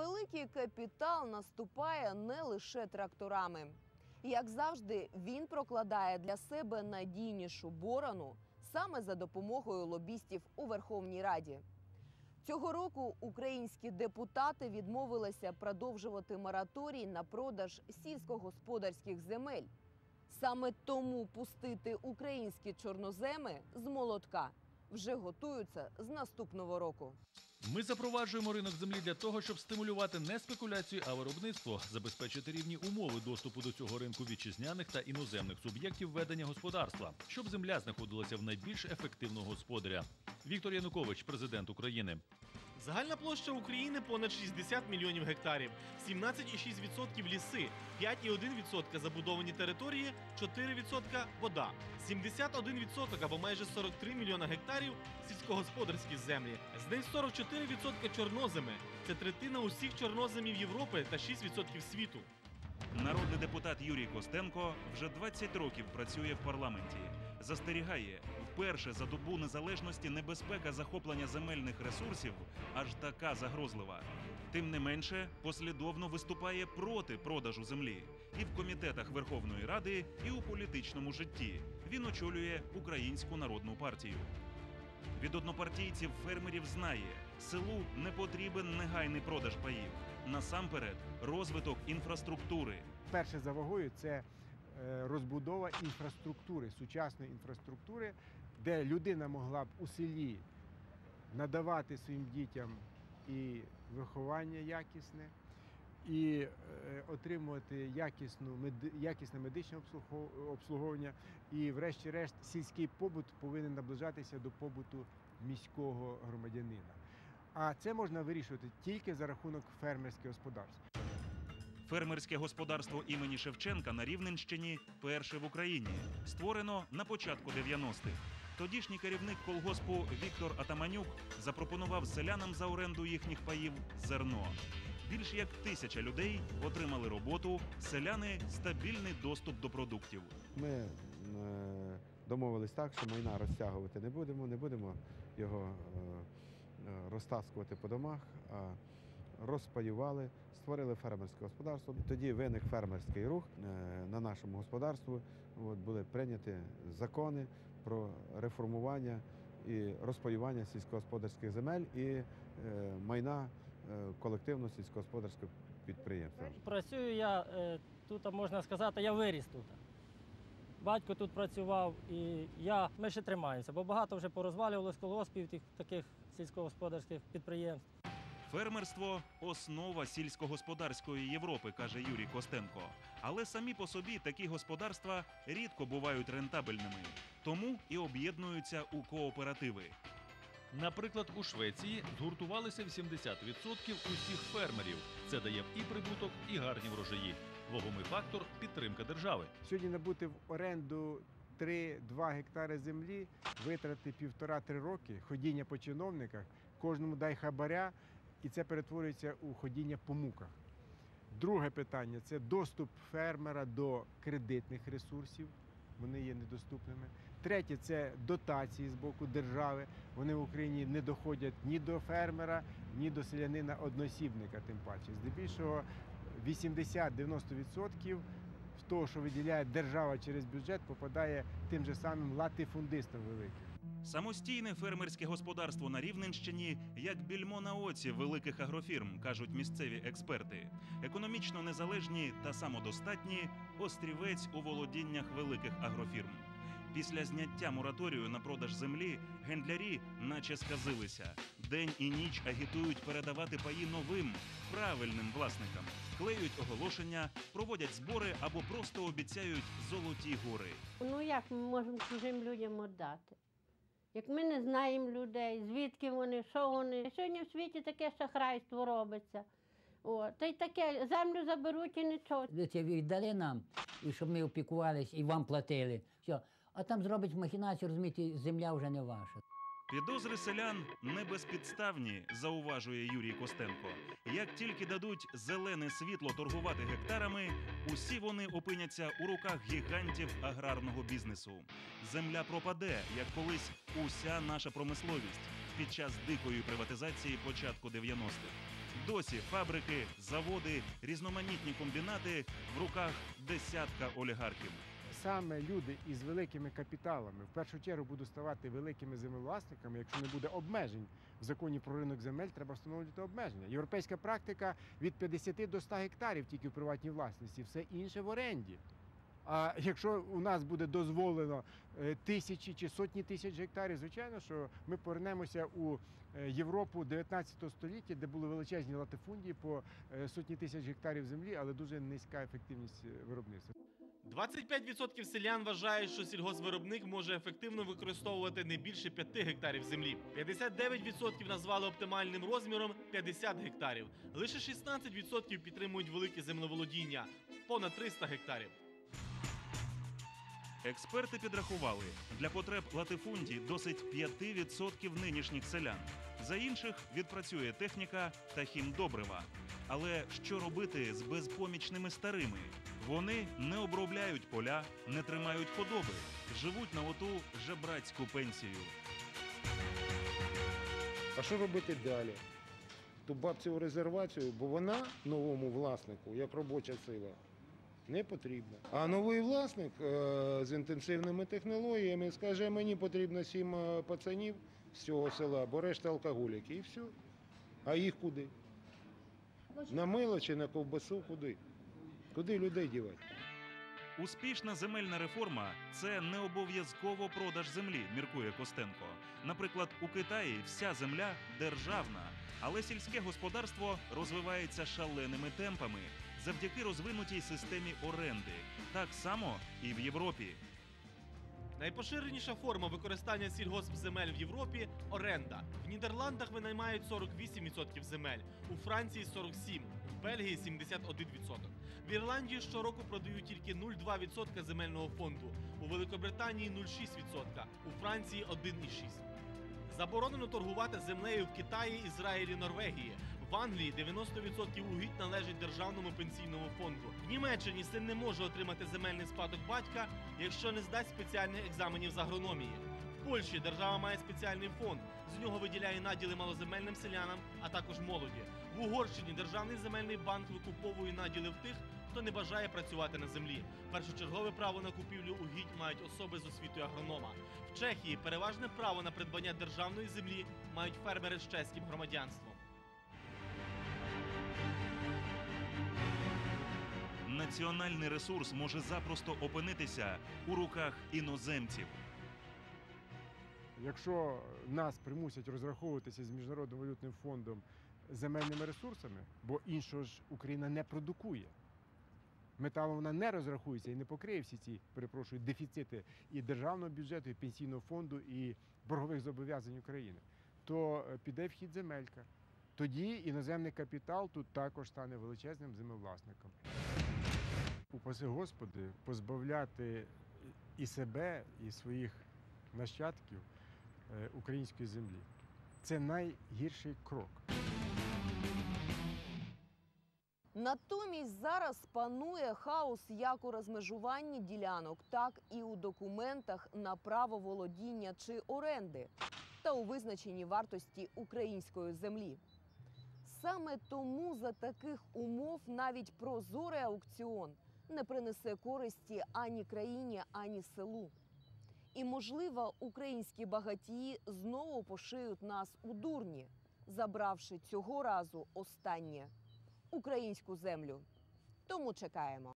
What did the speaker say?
великий капітал наступає не лише тракторами. Як завжди, він прокладає для себе надійнішу борону саме за допомогою лобістів у Верховній Раді. Цього року українські депутати відмовилися продовжувати мораторій на продаж сільськогосподарських земель. Саме тому пустити українські чорноземи з молотка вже готуються з наступного року. Ми запроваджуємо ринок землі для того, щоб стимулювати не спекуляцію, а виробництво, забезпечити рівні умови доступу до цього ринку вітчизняних та іноземних суб'єктів ведення господарства, щоб земля знаходилася в найбільш ефективного господаря. Віктор Янукович, президент України. Загальна площа України понад 60 мільйонів гектарів, 17,6% ліси, 5,1% забудовані території, 4% вода, 71% або майже 43 мільйона гектарів сільськогосподарські землі. З них 44% чорноземи. Це третина усіх чорноземів Європи та 6% світу. Народний депутат Юрій Костенко вже 20 років працює в парламенті. Застерігає, вперше за добу незалежності небезпека захоплення земельних ресурсів аж така загрозлива. Тим не менше, послідовно виступає проти продажу землі і в комітетах Верховної Ради, і у політичному житті. Він очолює Українську народну партію. Від однопартійців фермерів знає, селу не потрібен негайний продаж паїв. Насамперед, розвиток інфраструктури, перше за вагою це розбудова інфраструктури, сучасної інфраструктури, де людина могла б у селі надавати своїм дітям і виховання якісне, і е, отримувати якісну, якісне медичне обслуговування. І, врешті-решт, сільський побут повинен наближатися до побуту міського громадянина. А це можна вирішувати тільки за рахунок фермерських господарств. Фермерське господарство імені Шевченка на Рівненщині перше в Україні. Створено на початку 90-х. Тодішній керівник колгоспу Віктор Атаманюк запропонував селянам за оренду їхніх паїв зерно. Більш як тисяча людей отримали роботу, селяни стабільний доступ до продуктів. Ми е, домовились так, що майна розтягувати не будемо, не будемо його е, е, розтаскувати по домах, а розпаювали, створили фермерське господарство. Тоді виник фермерський рух е, на нашому господарстві. От, були прийняті закони про реформування і розпаювання сільськогосподарських земель і е, майна е, колективного сільськогосподарського підприємства. Працюю я тут, можна сказати, я виріс тут. Батько тут працював і я, ми ще тримаємося, бо багато вже порозвалювалось колгоспів тих таких сільськогосподарських підприємств. Фермерство основа сільськогосподарської Європи, каже Юрій Костенко. Але самі по собі такі господарства рідко бувають рентабельними, тому і об'єднуються у кооперативи. Наприклад, у Швеції згуртувалися 80% усіх фермерів. Це дає і прибуток, і гарні врожаї. Вагомий фактор підтримка держави. Сьогодні набути в оренду 3-2 гектари землі, витрати півтора-три роки, ходіння по чиновниках, кожному дай хабаря, і це перетворюється у ходіння по муках. Друге питання це доступ фермера до кредитних ресурсів. Вони є недоступними. Третє це дотації з боку держави. Вони в Україні не доходять ні до фермера, ні до селянина односібника, тим паче. Здебільшого 80-90% того, що виділяє держава через бюджет, попадає тим же самим латифундистам великим. Самостійне фермерське господарство на Рівненщині як більмо на оці великих агрофірм, кажуть місцеві експерти. Економічно незалежні та самодостатні острівець у володіннях великих агрофірм. Після зняття мораторію на продаж землі гендлярі наче сказилися. День і ніч агітують передавати паї новим, правильним власникам, клеють оголошення, проводять збори або просто обіцяють золоті гори. Ну як ми можемо чужим людям віддати? Як ми не знаємо людей, звідки вони, що вони. Сьогодні в світі таке шахрайство робиться. О, та й таке, землю заберуть і нічого. Це віддали нам, і щоб ми опікувались і вам платили. Все. А там зробить махінацію, розумієте, земля вже не ваша. Підозри селян не безпідставні, зауважує Юрій Костенко. Як тільки дадуть зелене світло торгувати гектарами, усі вони опиняться у руках гігантів аграрного бізнесу. Земля пропаде, як колись уся наша промисловість під час дикої приватизації початку 90-х. Досі фабрики, заводи, різноманітні комбінати в руках десятка олігархів. Саме люди із великими капіталами в першу чергу будуть ставати великими землевласниками, якщо не буде обмежень в законі про ринок земель, треба встановлювати обмеження. Європейська практика від 50 до 100 гектарів тільки в приватній власності, все інше в оренді. А якщо у нас буде дозволено е, тисячі чи сотні тисяч гектарів, звичайно, що ми повернемося у е, Європу 19 століття, де були величезні латифундії по е, сотні тисяч гектарів землі, але дуже низька ефективність виробництва. 25% селян вважають, що сільгоспвиробник може ефективно використовувати не більше 5 гектарів землі. 59% назвали оптимальним розміром 50 гектарів. Лише 16% підтримують велике землеволодіння понад 300 гектарів. Експерти підрахували, для потреб латифундії досить 5% нинішніх селян. За інших відпрацює техніка та хімдобрива. Але що робити з безпомічними старими? Вони не обробляють поля, не тримають худоби, живуть на оту жебрацьку пенсію. А що робити далі? Ту бабцеву резервацію, бо вона новому власнику, як робоча сила, не потрібна. А новий власник е, з інтенсивними технологіями скаже, мені потрібно сім е, пацанів з цього села, бо решта алкоголіки, і все. А їх куди? На мило чи на ковбасу куди? Куди людей дівати? Успішна земельна реформа це не обов'язково продаж землі, міркує Костенко. Наприклад, у Китаї вся земля державна, але сільське господарство розвивається шаленими темпами завдяки розвинутій системі оренди. Так само і в Європі. Найпоширеніша форма використання сільгоспземель в Європі оренда. В Нідерландах винаймають 48% земель, у Франції 47%, в Бельгії 71%. В Ірландії щороку продають тільки 0,2% земельного фонду, у Великобританії 0,6%, у Франції 1,6%. Заборонено торгувати землею в Китаї, Ізраїлі, Норвегії. В Англії 90% угідь належить державному пенсійному фонду. В Німеччині син не може отримати земельний спадок батька, якщо не здасть спеціальних екзаменів з агрономії. В Польщі держава має спеціальний фонд. З нього виділяє наділи малоземельним селянам, а також молоді. В Угорщині державний земельний банк викуповує наділи в тих, хто не бажає працювати на землі. Першочергове право на купівлю угідь мають особи з освітою агронома. В Чехії переважне право на придбання державної землі мають фермери з чеським громадянством. Національний ресурс може запросто опинитися у руках іноземців. Якщо нас примусять розраховуватися з міжнародним валютним фондом земельними ресурсами, бо іншого ж Україна не продукує. Металом вона не розрахується і не покриє всі ці, перепрошую, дефіцити і державного бюджету, і пенсійного фонду, і боргових зобов'язань України, то е, піде в хід земелька. Тоді іноземний капітал тут також стане величезним землевласником. Упаси Господи, позбавляти і себе, і своїх нащадків е, української землі. Це найгірший крок. Натомість зараз панує хаос як у розмежуванні ділянок, так і у документах на право володіння чи оренди та у визначенні вартості української землі. Саме тому за таких умов навіть прозорий аукціон не принесе користі ані країні, ані селу. І, можливо, українські багатії знову пошиють нас у дурні, забравши цього разу останнє українську землю. Тому чекаємо.